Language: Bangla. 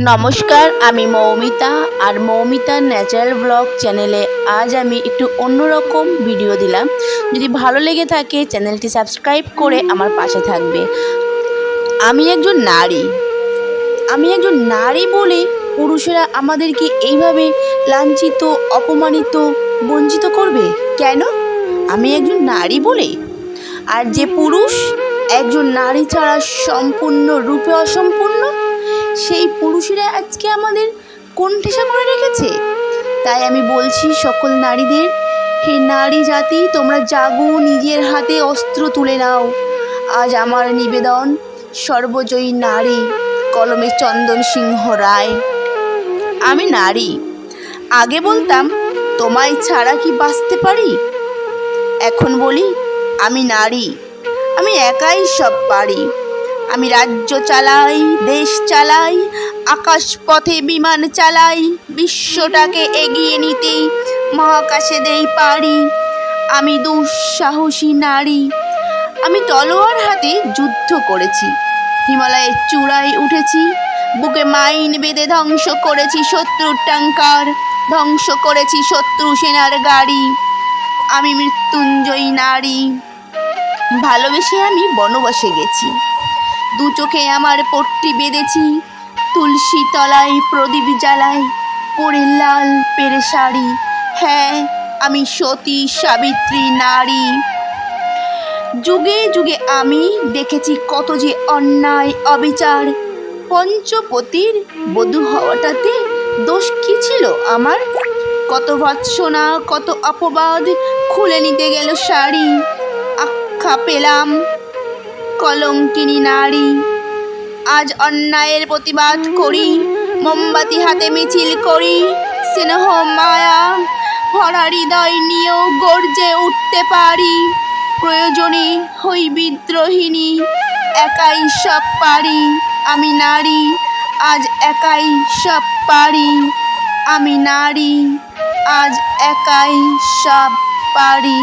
নমস্কার, আমি মৌমিতা আর মৌমিতা ন্যাচারাল ব্লগ চ্যানেলে আজ আমি একটু অন্যরকম ভিডিও দিলাম। যদি ভালো লেগে থাকে, চ্যানেলটি সাবস্ক্রাইব করে আমার পাশে থাকবে। আমি একজন নারী। আমি একজন নারী বলে পুরুষেরা আমাদেরকে এইভাবে লাঞ্ছিত, অপমানিত, বঞ্চিত করবে? কেন? আমি একজন নারী বলে। আর যে পুরুষ একজন নারী ছাড়া সম্পূর্ণ, রূপে অসম্পূর্ণ? সেই পুরুষেরা আজকে আমাদের কোণঠাসা করে রেখেছে। তাই আমি বলছি সকল নারীদের, হে নারী জাতি, তোমরা জাগো, নিজের হাতে অস্ত্র তুলে নাও। আজ আমার নিবেদন, সর্বজয়ী নারী, কলমে চন্দন সিংহ রায়। আমি নারী, আগে বলতাম, তোমায় ছাড়া কি বাঁচতে পারি? এখন বলি, আমি নারী, আমি একাই সব পারি। আমি রাজ্য চালাই, দেশ চালাই আকাশ পথে বিমান চালাই, বিশ্বটাকে এগিয়ে নিতে মহাকাশে দেই পারি। আমি দুঃসাহসী নারী। আমি তলোয়ার হাতে যুদ্ধ করেছি। হিমালয়ের চূড়ায় উঠেছি। বুকে মাইন বেঁধে ধ্বংস করেছি শত্রুর ট্যাঙ্কার ধ্বংস করেছি শত্রু সেনার গাড়ি। আমি মৃত্যুঞ্জয়ী নারী। ভালোবেসে আমি বনবাসে গেছি। দু চোখে আমার পট্টি বেঁধেছি। তুলসী তলায়, প্রদীপ জ্বালাই পরে লাল পেরে শাড়ি। হ্যাঁ আমি সতী, সাবিত্রী, নারী। যুগে যুগে আমি দেখেছি কত যে অন্যায়, অবিচার। পঞ্চপতির বধূ হওয়াটাতে দোষ কি ছিল আমার? কত ভৎসনা কত অপবাদ, খুলে নিতে গেল শাড়ি। আখ্যা পেলাম কলঙ্কিনী নারী। আজ অন্যায়ের প্রতিবাদ করি, মোমবাতি হাতে মিছিল করি, স্নেহ মায়া ভরা হৃদয় নিয়েও গর্জে উঠতে পারি। প্রয়োজনে হই বিদ্রোহিণী একাই সব পারি। আমি নারী, আজ একাই সব পারি। আমি নারী, আজ একাই সব পারি।